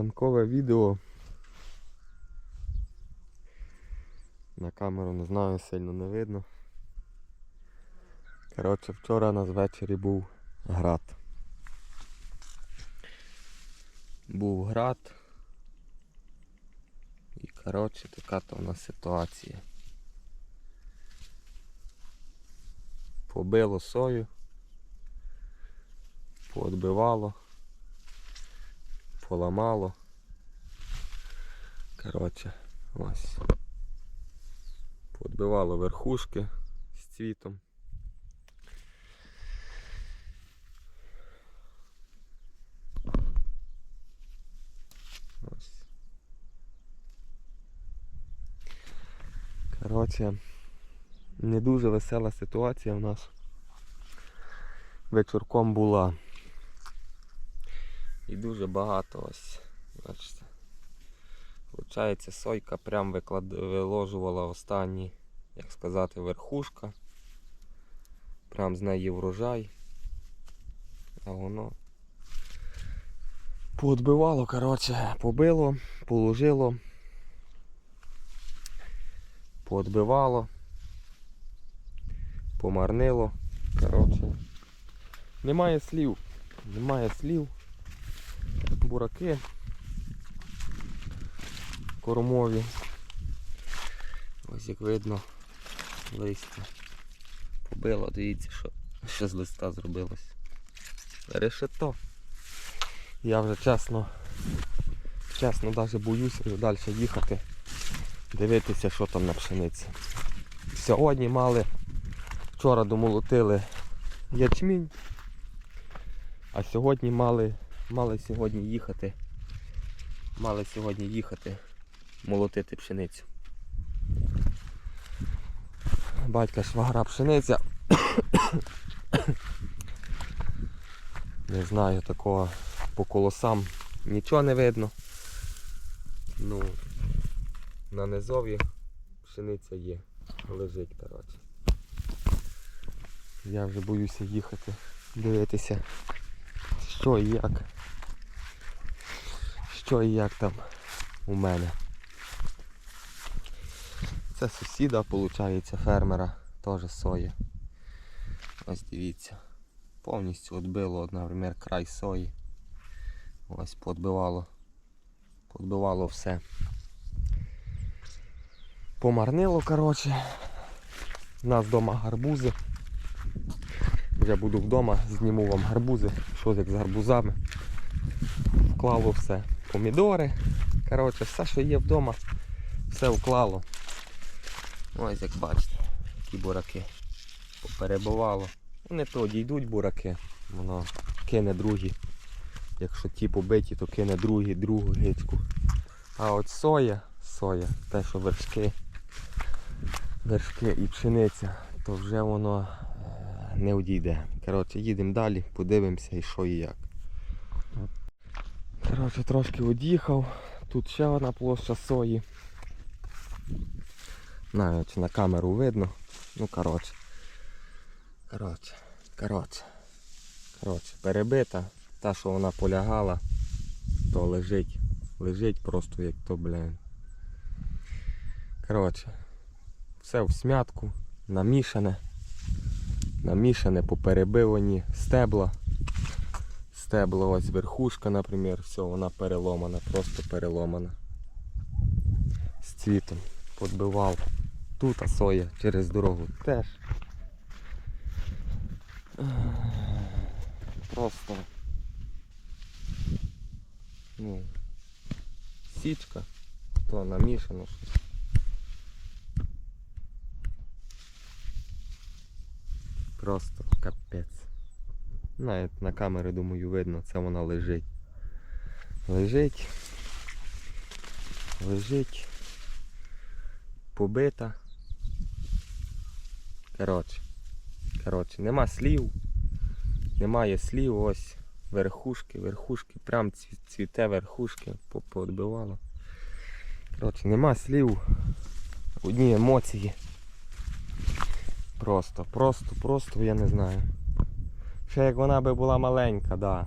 Ранкове відео. На камеру не знаю, сильно не видно. Коротше, вчора нас ввечері був град. Був град. І коротше така то у нас ситуація. Побило сою, поотбивало, поламало. Коротше, ось. Поотбивало верхушки з цвітом. Ось. Коротше, не дуже весела ситуація в нас. Вечірком була. І дуже багато ось. Бачите. Получається, сойка прям виклад... виложувала останні, як сказати, верхушка. Прям з неї врожай. А воно поотбивало, коротше, побило, положило, поотбивало, помарнило. Коротше. Немає слів. Немає слів. Бураки кормові. Ось як видно листя. Побило, дивіться, що, що з листа зробилось. Решето. Я вже чесно, чесно навіть боюся далі їхати, дивитися, що там на пшениці. Сьогодні мали, вчора домолотили ячмінь, а сьогодні мали, мали сьогодні їхати, мали сьогодні їхати молотити пшеницю. Батька швагра пшениця. Не знаю такого по колосам нічого не видно. Ну, на низові пшениця є, лежить, коротше. Я вже боюся їхати, дивитися, що і як. Що і як там у мене. Це сусіда, виходить, фермера, теж соя. Ось дивіться. Повністю відбило, наприклад, край сої. Ось подбивало. Подбивало все. Помарнило, коротше. У нас вдома гарбузи. Вже буду вдома, зніму вам гарбузи, що як з гарбузами. Вклало все. Помідори. Коротше, все, що є вдома, все вклало. Ось як бачите, такі бураки поперебувало. Вони то дійдуть бураки, воно кине другі. Якщо ті побиті, то кине другі, другу гичку. А от соя, соя, те, що вершки, вершки і пшениця, то вже воно не одійде. Коротше, їдемо далі, подивимося і що і як. Коротше, трошки од'їхав. Тут ще одна площа сої. Навіть на камеру видно. Ну коротше. Коротше, коротше. Коротше, перебита. Та, що вона полягала, то лежить. Лежить просто як то, блін. Коротше, все в смятку, намішане. Намішане, поперебивані стебла. Стебла, ось верхушка, наприклад, все, вона переломана, просто переломана. З цвітом. Подбивав. Тут а соя через дорогу теж. Просто ну, січка, то намішано Просто капець. Навіть на камери, думаю, видно, це вона лежить. Лежить. Лежить. Побита. Коротше. Коротше, нема слів. Немає слів, ось верхушки, верхушки, прям цвіте верхушки, по- поотбивало. Коротше, нема слів. Одні емоції. Просто, просто, просто я не знаю. Ще як вона би була маленька, да.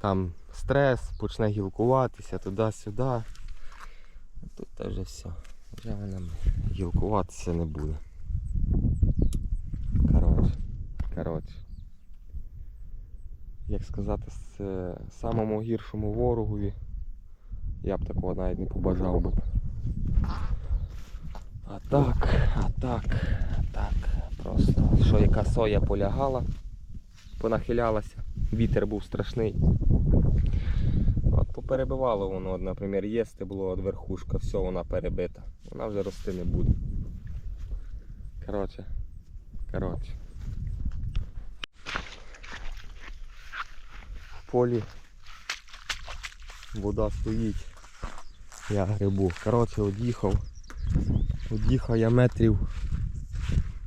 Там стрес, почне гілкуватися туди-сюди. Тут вже все. Вже вона гілкуватися не буде. Коротше. Коротше. Як сказати, з е, самому гіршому ворогові я б такого навіть не побажав би. А так, а так, а так. Просто що яка соя полягала, понахилялася, вітер був страшний. От поперебивало воно, наприклад, їсти було от верхушка, все, вона перебита. Вона вже рости не буде. Коротше, коротше. В полі вода стоїть. Я грибу. Коротше, од'їхав. Од'їхав я метрів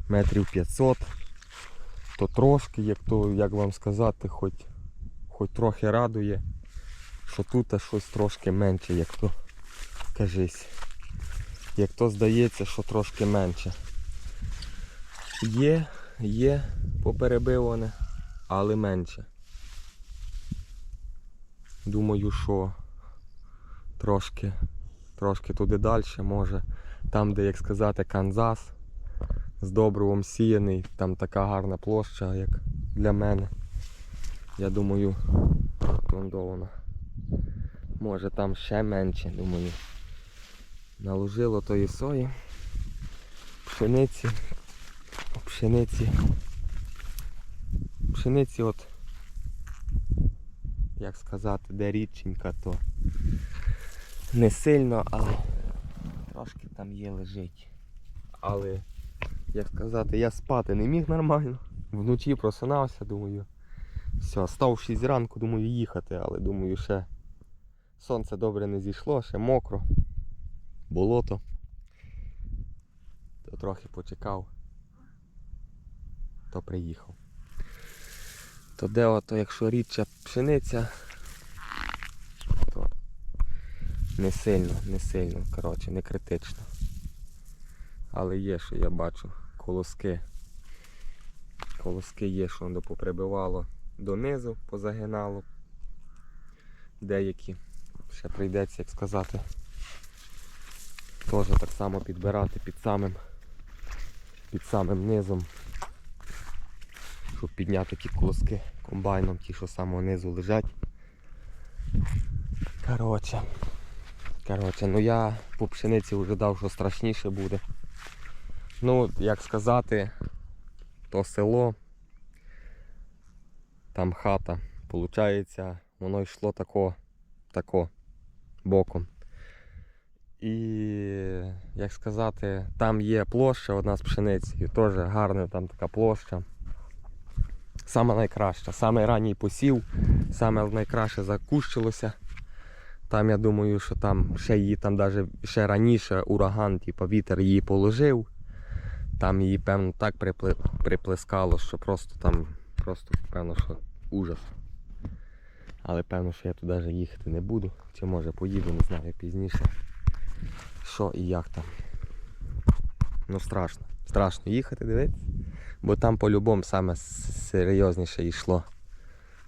метрів 500. То трошки, як то, як вам сказати, хоч, хоч трохи радує, що тут щось трошки менше, як то кажись. Як то здається, що трошки менше. Є, є поперебиване, але менше. Думаю, що трошки, трошки туди далі, може, там, де, як сказати, Канзас з добривом сіяний, там така гарна площа, як для мене. Я думаю, рекомендовано. Може там ще менше, думаю. Наложило тої сої, пшениці, пшениці, пшениці от, як сказати, де рідченька, то не сильно, але трошки там є лежить. Але, як сказати, я спати не міг нормально. Вночі просинався, думаю. Все, став 6 ранку, думаю, їхати, але думаю, ще сонце добре не зійшло, ще мокро, болото. То трохи почекав, то приїхав. То де ото, якщо рідча пшениця, то не сильно, не сильно, коротше, не критично. Але є, що я бачу, колоски. Колоски є, що воно поприбивало донизу, позагинало. Деякі ще прийдеться, як сказати, теж так само підбирати під самим, під самим низом, щоб підняти ті колоски комбайном, ті, що з самого низу лежать. Коротше, коротше, ну я по пшениці вже дав, що страшніше буде. Ну, як сказати, то село, там хата. Получається, воно йшло тако, тако, боком. І, як сказати, там є площа одна з пшеницею, теж гарна там така площа. Саме найкраща, саме ранній посів, саме найкраще закущилося. Там я думаю, що там ще її там даже ще раніше ураган, типу, вітер її положив. Там її, певно, так приплескало, що просто там, просто певно, що ужас. Але певно, що я туди їхати не буду. Чи може поїду, не знаю пізніше. Що і як там. Ну страшно. Страшно їхати, дивитися. Бо там по-любому саме серйозніше йшло.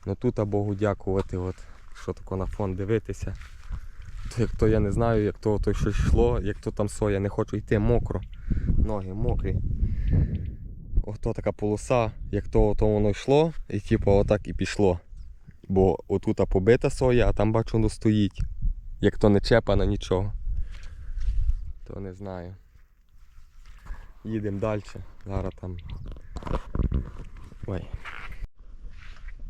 Ну тут, а Богу дякувати, от, що тако на фон дивитися. То як то я не знаю, як то, то що йшло, як то там соя, не хочу йти мокро. Ноги мокрі. Ото така полоса, як то, то воно йшло, і типу отак і пішло. Бо отут побита соя, а там бачу воно стоїть. Як то не чепана нічого. То не знаю. Їдемо далі. Зараз там. Ой.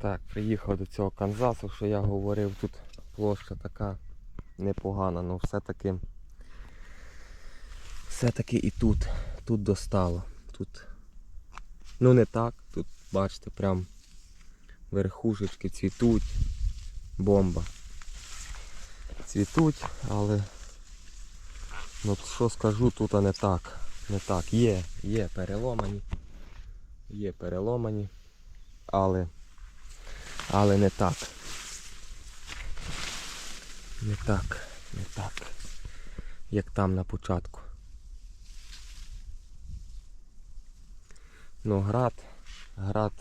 Так, приїхав до цього Канзасу, що я говорив, тут площа така непогана, але все-таки все-таки і тут, тут достало. Тут, ну не так, тут бачите, прям верхушечки цвітуть, бомба. Цвітуть, але ну що скажу, тут не так. Не так. Є, є переломані. Є переломані, але, але не так. Не так, не так, як там на початку. Ну, град, град,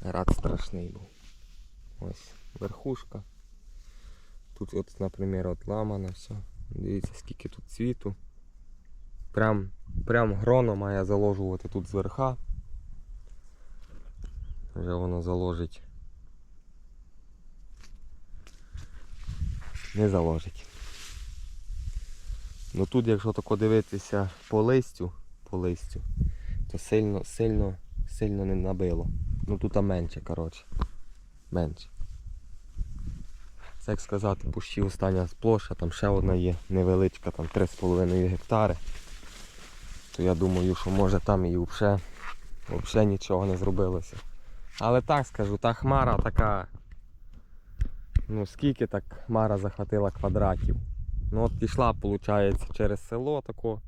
град страшний був. Ось верхушка. Тут, от, наприклад, от ламана, все. Дивіться, скільки тут цвіту. Прям, прям гроно має заложувати тут зверха. Вже воно заложить. Не заложить. Ну тут, якщо тако дивитися по листю, по листю, то сильно, сильно, сильно не набило. Ну тут а менше, коротше. Менше. Це як сказати, пущі остання площа, там ще одна є невеличка, там 3,5 гектари. То я думаю, що може там і взагалі, нічого не зробилося. Але так скажу, та хмара така. Ну скільки так хмара захватила квадратів. Ну от пішла, виходить, через село тако.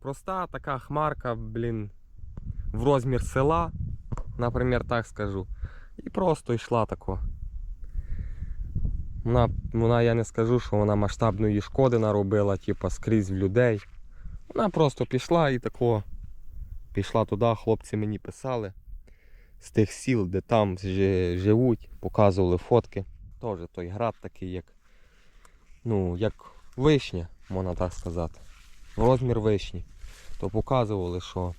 Проста така хмарка, блін, в розмір села, наприклад, так скажу. І просто йшла тако. Вона, вона я не скажу, що вона масштабної шкоди наробила, типа скрізь в людей. Вона просто пішла і тако. Пішла туди, хлопці мені писали. З тих сіл, де там живуть, показували фотки. Теж той град такий, як. Ну, як вишня, можна так сказати. Розмір вишні. То показували, що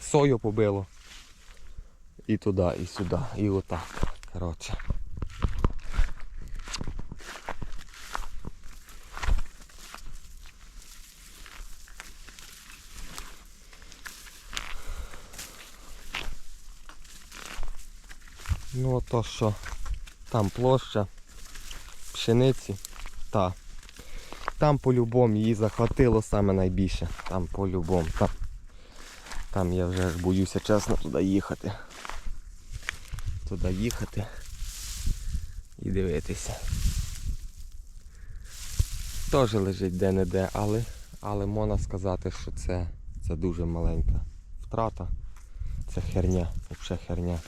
сою побило. І туди, і сюди, і отак. Коротше. Ну то що там площа пшениці та там по-любому її захватило саме найбільше. Там по-любому. Там, там я вже ж боюся чесно туди їхати. Туди їхати і дивитися. Теж лежить де-не-де, але, але можна сказати, що це, це дуже маленька втрата. Це херня, взагалі херня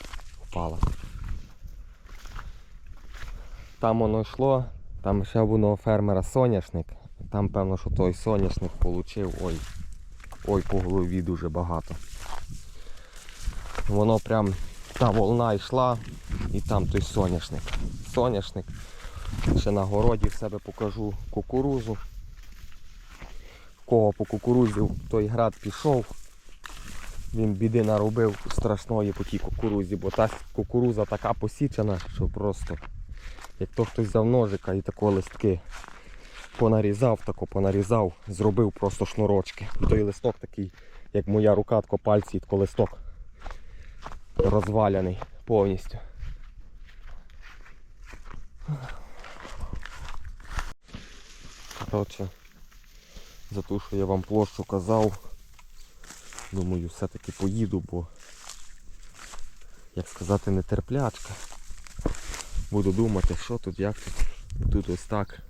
впала. Там воно йшло, там ще був у фермера соняшник. Там певно, що той соняшник отримав, ой, ой, по голові дуже багато. Воно прям, та волна йшла і там той соняшник. Соняшник. Ще на городі в себе покажу кукурузу. Кого по кукурузі той град пішов. Він біди наробив страшної по тій кукурузі, бо та кукуруза така посічена, що просто як то хтось взяв ножика і тако листки понарізав, тако понарізав, зробив просто шнурочки. І той листок такий, як моя рука, тако пальці, і тако листок розваляний повністю. Коротше, за те, що я вам площу казав, думаю, все-таки поїду, бо, як сказати, нетерплячка. Буду думати, що тут, як тут. Тут ось так.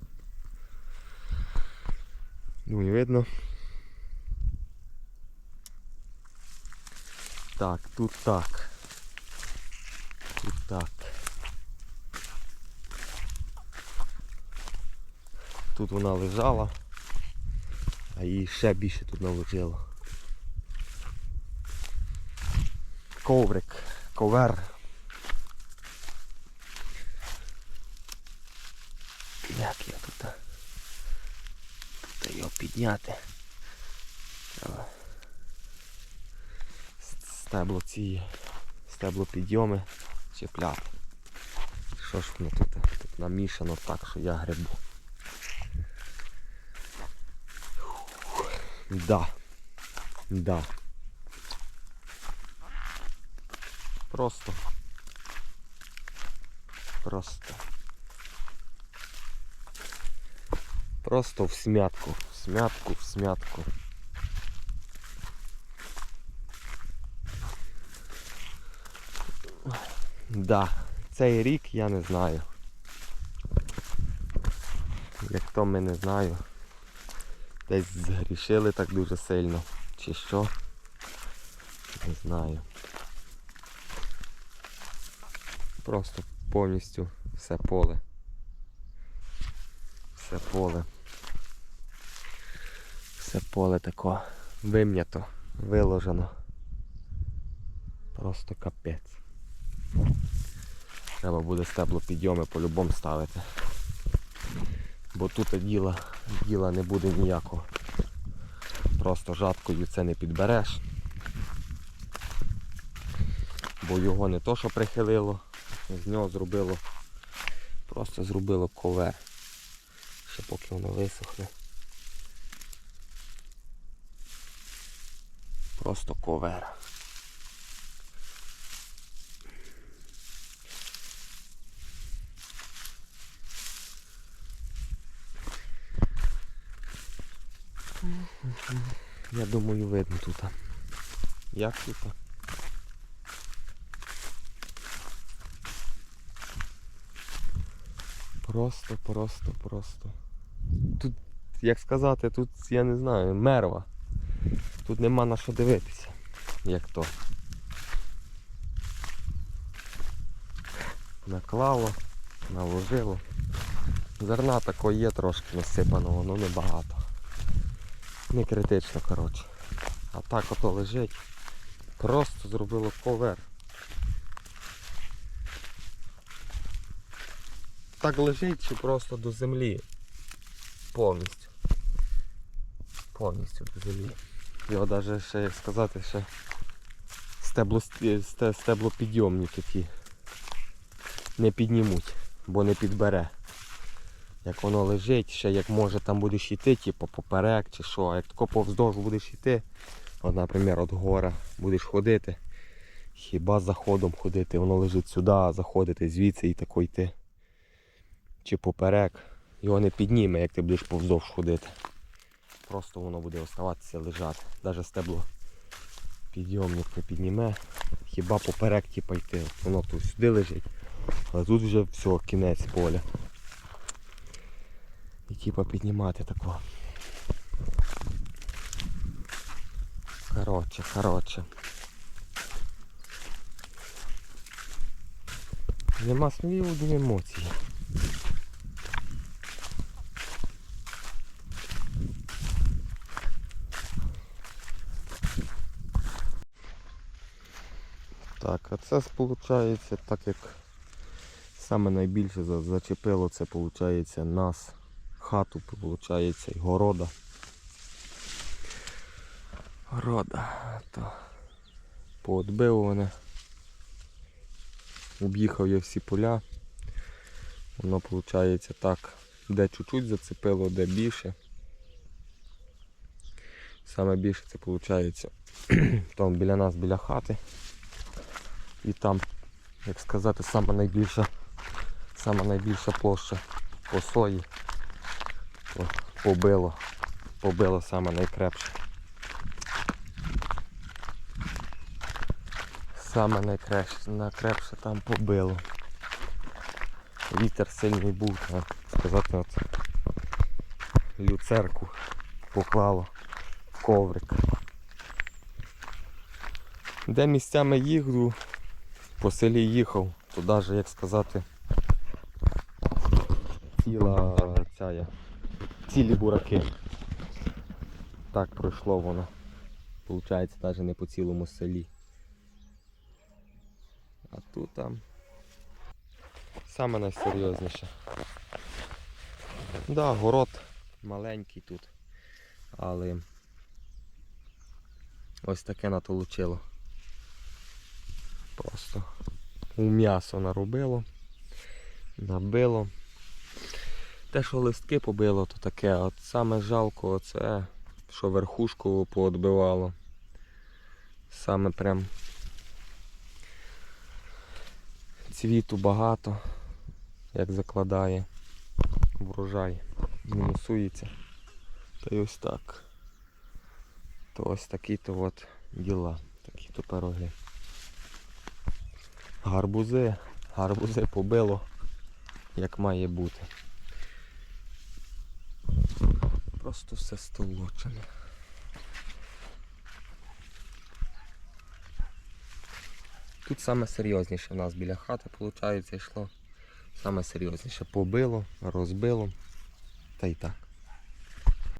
Думаю, видно. Так, тут так. Тут так. Тут вона лежала, а її ще більше тут наложило. Коврик, ковер. Як я тут? Підняти. Стебло ці стебло підйоми чіпляти. Що ж воно тут? Тут намішано так, що я грибу. Да. Да. Просто. Просто. Просто в смятку, смятку, в смятку. Да, цей рік я не знаю. Як то ми не знаю. Десь згрішили так дуже сильно. Чи що? Не знаю. Просто повністю все поле. Все поле. Все поле тако вим'ято, виложено. Просто капець. Треба буде стебло підйоми по-любому ставити. Бо тут діла, діла не буде ніякого. Просто жаткою це не підбереш. Бо його не то, що прихилило, з нього зробило, просто зробило ковер. Ще поки воно висохне. Просто ковер. Я думаю, видно тут. Як тут? Просто, просто, просто. Тут, як сказати, тут, я не знаю, мерва. Тут нема на що дивитися, як то. Наклало, наложило. Зерна такого є трошки насипаного, ну небагато. Не критично, коротше. А так ото лежить. Просто зробило ковер. Так лежить чи просто до землі. Повністю. Повністю до землі. Його навіть ще, як сказати, ще стебло, сте- стебло такі. Не піднімуть, бо не підбере. Як воно лежить, ще як може там будеш йти, типу поперек чи що, а як тако повздовж будеш йти, от, наприклад, от гора будеш ходити, хіба заходом ходити, воно лежить сюди, заходити звідси і тако йти. Чи поперек. Його не підніме, як ти будеш повздовж ходити. Просто воно буде оставатися лежати. Навіть стебло підйомник не підніме. Хіба поперек типу, йти. Воно тут сюди лежить. А тут вже все, кінець поля. І типа піднімати такого. Коротше, коротше. Нема смію, одні емоції. Так, а це виходить, так як саме найбільше зачепило, це виходить нас, хату, виходить, і города. Города, то поотбиване. Об'їхав я всі поля. Воно виходить так, де чуть-чуть зацепило, де більше. Саме більше це виходить там біля нас, біля хати. І там, як сказати, саме найбільша, саме найбільша площа по сої. Побило. Побило саме найкрепше. Саме найкрепше, найкрепше там побило. Вітер сильний був, так сказати, от люцерку поклало в коврик. Де місцями їхав, по селі їхав, то навіть, як сказати, ціла ця, цілі бураки. Так пройшло воно. Получається навіть не по цілому селі. А тут там саме найсерйозніше. Да, город маленький тут, але ось таке натолучило. Просто у м'ясо наробило, набило. Те, що листки побило, то таке. От саме жалко це, що верхушку поотбивало. Саме прям цвіту багато, як закладає врожай. Мінусується. Та й ось так. То ось такі-то от діла, такі-то пироги. Гарбузи, гарбузи побило, як має бути. Просто все столочене. Тут саме серйозніше в нас біля хати, виходить, йшло. Саме серйозніше побило, розбило. Та й так.